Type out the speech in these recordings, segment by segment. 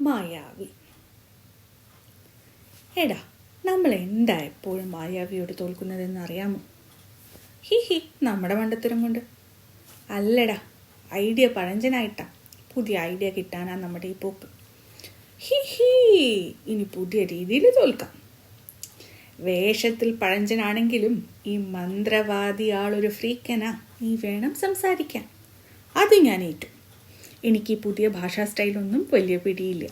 മായാവി. എടാ നമ്മൾ എന്താ എപ്പോഴും മായാവിയോട് തോൽക്കുന്നതെന്ന് അറിയാമോ? ഹി ഹി നമ്മുടെ മണ്ടത്തരം കൊണ്ട്. അല്ലടാ ഐഡിയ പഴഞ്ചനായിട്ടാ. പുതിയ ഐഡിയ കിട്ടാനാ നമ്മുടെ ഈ പോക്ക്. ഹി ഹി ഇനി പുതിയ രീതിയിൽ തോൽക്കാം. വേഷത്തിൽ പഴഞ്ചനാണെങ്കിലും ഈ മന്ത്രവാദി ആളൊരു ഫ്രീക്കനാ. നീ വേണം സംസാരിക്കാൻ. അത് ഞാൻ ഏറ്റു. എനിക്ക് പുതിയ ഭാഷാ സ്റ്റൈലൊന്നും വലിയ പിടിയില്ല.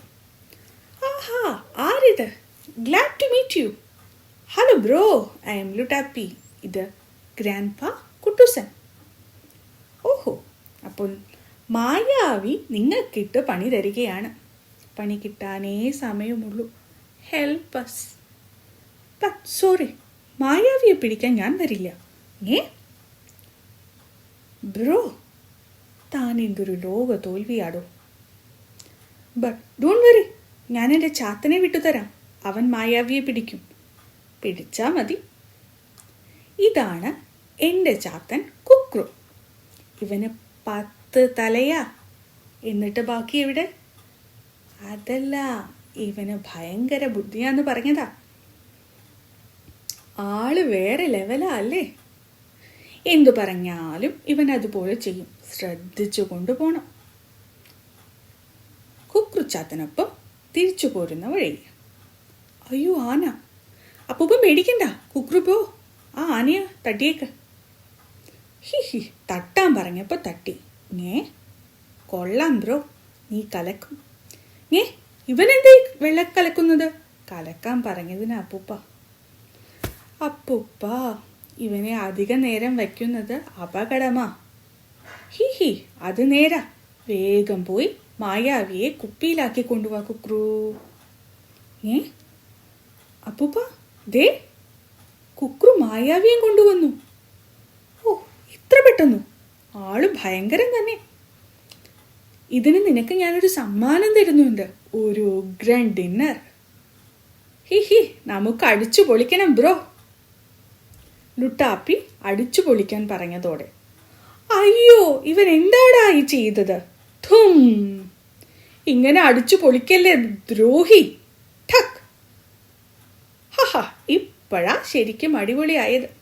ആഹാ ആരിത്? Glad to meet you hello bro I'm Luttappi ഇത് ഗ്രാൻഡ് പ കുട്ടൂസൻ ഓഹോ അപ്പോൾ മായാവി നിങ്ങൾക്കിട്ട് പണി തരികയാണ്. പണി കിട്ടാനേ സമയമുള്ളൂ. ഹെൽപ്പ് അസ് സോറി മായാവിയെ പിടിക്കാൻ ഞാൻ വരില്ല. ഏ? ബ്രോ താൻ എന്തൊരു ലോക തോൽവിയാടോ. ബട്ട് ഡോണ്ട് വെറി ഞാൻ എന്റെ ചാത്തനെ വിട്ടുതരാം. അവൻ മായാവിയെ പിടിക്കും. പിടിച്ചാ മതി. ഇതാണ് എന്റെ ചാത്തൻ കുക്രു. ഇവന് പത്ത് തലയാ. എന്നിട്ട് ബാക്കി എവിടെ? അതല്ല ഇവന് ഭയങ്കര ബുദ്ധിയാന്ന് പറഞ്ഞതാ. ആൾ വേറെ ലെവലാ അല്ലേ? എന്തു പറഞ്ഞാലും ഇവൻ അതുപോലെ ചെയ്യും. ശ്രദ്ധിച്ചു കൊണ്ടുപോകണം കുക്രുച്ചാത്തനൊപ്പം തിരിച്ചു പോരുന്ന വഴി അയ്യോ ആന. അപ്പൂപ്പൻ പേടിക്കണ്ട. കുക്രു പോ. ആ ആനയ തട്ടിയേക്ക്. He he. തട്ടാൻ പറഞ്ഞപ്പോൾ തട്ടി. ഞേ കൊള്ളാം ബ്രോ. നീ കലക്കും. ഞേ ഇവനെന്തേ വെള്ളം കലക്കുന്നത് കലക്കാൻ പറഞ്ഞതിന് അപ്പൂപ്പ. അപ്പൂപ്പ. ഇവനെ അധിക നേരം വയ്ക്കുന്നത് അപകടമാ. ഹി ഹി അത് നേരാ. വേഗം പോയി മായാവിയെ കുപ്പിയിലാക്കി കൊണ്ടുവാ കുക്രു. ഏ? അപ്പൂപ്പ ദേ കുക്രു മായാവിയും കൊണ്ടുവന്നു. ഓ ഇത്ര പെട്ടെന്നു. ആൾ ഭയങ്കരം തന്നെ. ഇതിന് നിനക്ക് ഞാനൊരു സമ്മാനം തരുന്നുണ്ട്. ഒരു ഗ്രാൻഡ് ഡിന്നർ ഹി ഹി നമുക്ക് അടിച്ചു പൊളിക്കണം ബ്രോ. ലുട്ടാപ്പി അടിച്ചു പൊളിക്കാൻ പറഞ്ഞതോടെ. അയ്യോ ഇവൻ എന്താടാ ഈ ചെയ്തത്? ധും. ഇങ്ങനെ അടിച്ചു പൊളിക്കല്ലേ ദ്രോഹി? ഠക്. ഹഹ ഇപ്പോഴാ ശരിക്കും അടിപൊളിയായത്.